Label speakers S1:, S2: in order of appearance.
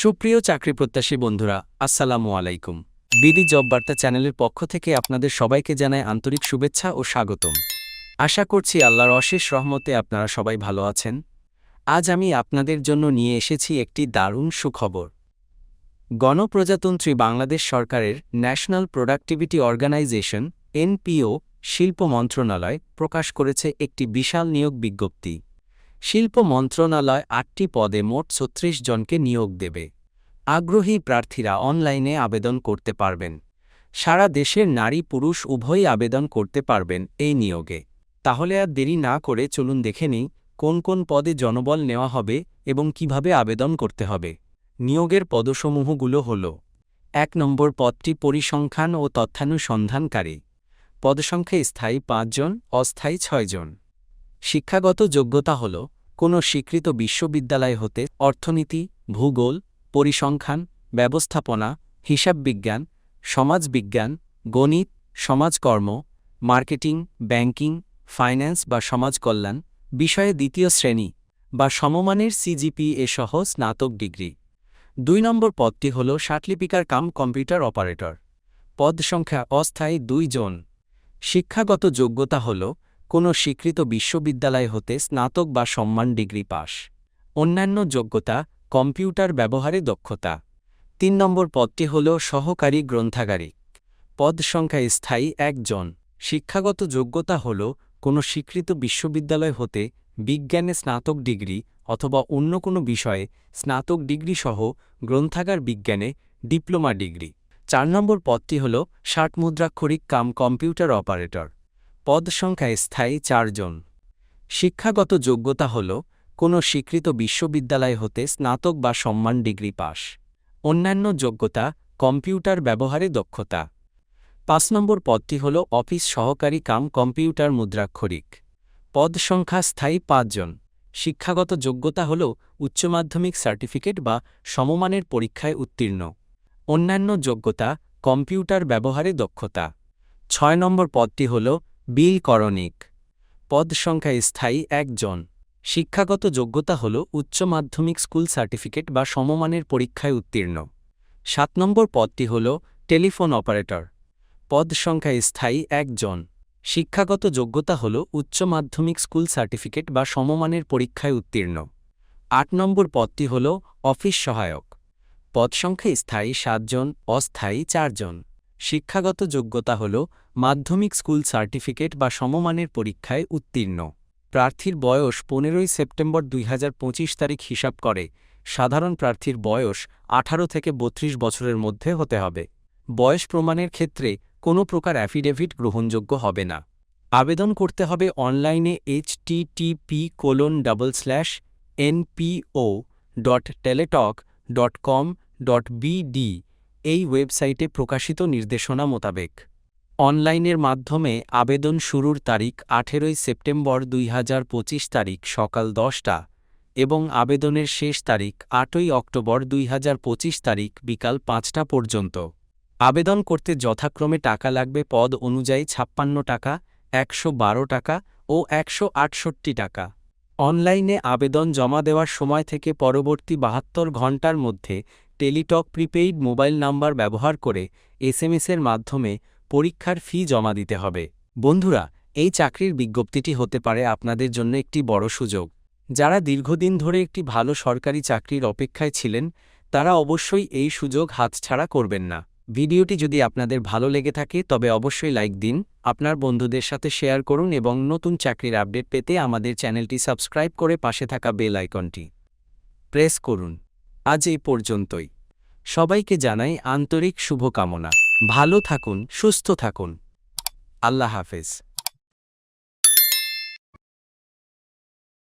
S1: সুপ্রিয় চাকরি প্রত্যাশী বন্ধুরা, আসসালামু আলাইকুম। বিডি জব বার্তা চ্যানেলের পক্ষ থেকে আপনাদের সবাইকে জানায় আন্তরিক শুভেচ্ছা ও স্বাগতম। আশা করছি আল্লাহর অশেষ রহমতে আপনারা সবাই ভালো আছেন। আজ আমি আপনাদের জন্য নিয়ে এসেছি একটি দারুণ সুখবর। গণপ্রজাতন্ত্রী বাংলাদেশ সরকারের ন্যাশনাল প্রোডাক্টিভিটি অর্গানাইজেশন, এনপিও, শিল্প মন্ত্রণালয় প্রকাশ করেছে একটি বিশাল নিয়োগ বিজ্ঞপ্তি। শিল্প মন্ত্রণালয় আটটি পদে মোট ছত্রিশ জনকে নিয়োগ দেবে। আগ্রহী প্রার্থীরা অনলাইনে আবেদন করতে পারবেন। সারা দেশের নারী পুরুষ উভয়ই আবেদন করতে পারবেন এই নিয়োগে। তাহলে আর দেরি না করে চলুন দেখে নিই, কোন কোন পদে জনবল নেওয়া হবে এবং কীভাবে আবেদন করতে হবে। নিয়োগের পদসমূহগুলো হল, এক নম্বর পদটি পরিসংখ্যান ও তথ্যানুসন্ধানকারী। পদসংখ্যা স্থায়ী পাঁচজন অস্থায়ী ছয়জন শিক্ষাগত যোগ্যতা হল কোনো স্বীকৃত বিশ্ববিদ্যালয় হতে অর্থনীতি, ভূগোল, পরিসংখ্যান, ব্যবস্থাপনা হিসাববিজ্ঞান সমাজবিজ্ঞান গণিত, সমাজকর্ম, মার্কেটিং, ব্যাংকিং, ফাইন্যান্স বা সমাজকল্যাণ বিষয়ে দ্বিতীয় শ্রেণি বা সমমানের সিজিপিএ সহ স্নাতক ডিগ্রি। দুই নম্বর পদটি হল ষাটলিপিকার কাম কম্পিউটার অপারেটর। পদ সংখ্যা অস্থায়ী দুই জন। শিক্ষাগত যোগ্যতা হল কোনো স্বীকৃত বিশ্ববিদ্যালয় হতে স্নাতক বা সম্মান ডিগ্রি পাশ অন্যান্য যোগ্যতা, কম্পিউটার ব্যবহারে দক্ষতা। তিন নম্বর পদটি হল সহকারী গ্রন্থাগারিক। পদ সংখ্যা স্থায়ী একজন। শিক্ষাগত যোগ্যতা হল কোনো স্বীকৃত বিশ্ববিদ্যালয় হতে বিজ্ঞানে স্নাতক ডিগ্রি অথবা অন্য কোনো বিষয়ে স্নাতক ডিগ্রি সহ গ্রন্থাগার বিজ্ঞানে ডিপ্লোমা ডিগ্রি। চার নম্বর পদটি হল ষাট মুদ্রাক্ষরিক কাম কম্পিউটার অপারেটর। পদ সংখ্যা স্থায়ী চারজন। শিক্ষাগত যোগ্যতা হল, কোনো স্বীকৃত বিশ্ববিদ্যালয় হতে স্নাতক বা সম্মান ডিগ্রি পাস। অন্যান্য যোগ্যতা, কম্পিউটার ব্যবহারে দক্ষতা। পাঁচ নম্বর পদটি হল অফিস সহকারী কাম কম্পিউটার মুদ্রাক্ষরিক। পদ সংখ্যা স্থায়ী পাঁচজন। শিক্ষাগত যোগ্যতা হল, উচ্চ মাধ্যমিক সার্টিফিকেট বা সমমানের পরীক্ষায় উত্তীর্ণ। অন্যান্য যোগ্যতা, কম্পিউটার ব্যবহারে দক্ষতা। ছয় নম্বর পদটি হল বিল করণিক। পদ সংখ্যা স্থায়ী একজন। শিক্ষাগত যোগ্যতা হল উচ্চ মাধ্যমিক স্কুল সার্টিফিকেট বা সমমানের পরীক্ষায় উত্তীর্ণ। সাত নম্বর পদটি হল টেলিফোন অপারেটর। পদ সংখ্যা স্থায়ী একজন। শিক্ষাগত যোগ্যতা হল উচ্চ মাধ্যমিক স্কুল সার্টিফিকেট বা সমমানের পরীক্ষায় উত্তীর্ণ। আট নম্বর পদটি হল অফিস সহায়ক। পদ সংখ্যা স্থায়ী সাতজন, অস্থায়ী চারজন। শিক্ষাগত যোগ্যতা হল মাধ্যমিক স্কুল সার্টিফিকেট বা সমমানের পরীক্ষায় উত্তীর্ণ। প্রার্থীর বয়স পনেরোই সেপ্টেম্বর দুই হাজার পঁচিশ তারিখ হিসাব করে। সাধারণ প্রার্থীর বয়স আঠারো থেকে বত্রিশ বছরের মধ্যে হতে হবে। বয়স প্রমাণের ক্ষেত্রে কোনো প্রকার অ্যাফিডেভিট গ্রহণযোগ্য হবে না। আবেদন করতে হবে অনলাইনে H H T T P colon double slash N P O dot Teletalk dot com dot B D এই ওয়েবসাইটে প্রকাশিত নির্দেশনা মোতাবেক। অনলাইনের মাধ্যমে আবেদন শুরুর তারিখ আঠেরোই সেপ্টেম্বর দুই হাজার পঁচিশ তারিখ সকাল দশটা এবং আবেদনের শেষ তারিখ আটই অক্টোবর দুই হাজার পঁচিশ তারিখ বিকাল পাঁচটা পর্যন্ত। আবেদন করতে যথাক্রমে টাকা লাগবে পদ অনুযায়ী ছাপ্পান্ন টাকা, একশো বারো টাকা ও একশো আটষট্টি টাকা। অনলাইনে আবেদন জমা দেওয়ার সময় থেকে পরবর্তী বাহাত্তর ঘণ্টার মধ্যে টেলিটক প্রিপেইড মোবাইল নাম্বার ব্যবহার করে এসএমএসের মাধ্যমে পরীক্ষার ফি জমা দিতে হবে। বন্ধুরা, এই চাকরির বিজ্ঞপ্তিটি হতে পারে আপনাদের জন্য একটি বড় সুযোগ। যারা দীর্ঘদিন ধরে একটি ভালো সরকারি চাকরির অপেক্ষায় ছিলেন, তারা অবশ্যই এই সুযোগ হাতছাড়া করবেন না। ভিডিওটি যদি আপনাদের ভালো লেগে থাকে, তবে অবশ্যই লাইক দিন, আপনার বন্ধুদের সাথে শেয়ার করুন এবং নতুন চাকরির আপডেট পেতে আমাদের চ্যানেলটি সাবস্ক্রাইব করে পাশে থাকা বেল আইকনটি প্রেস করুন। আজ এই পর্যন্তই। সবাইকে জানাই আন্তরিক শুভকামনা। ভালো থাকুন সুস্থ থাকুন। আল্লাহ হাফেজ।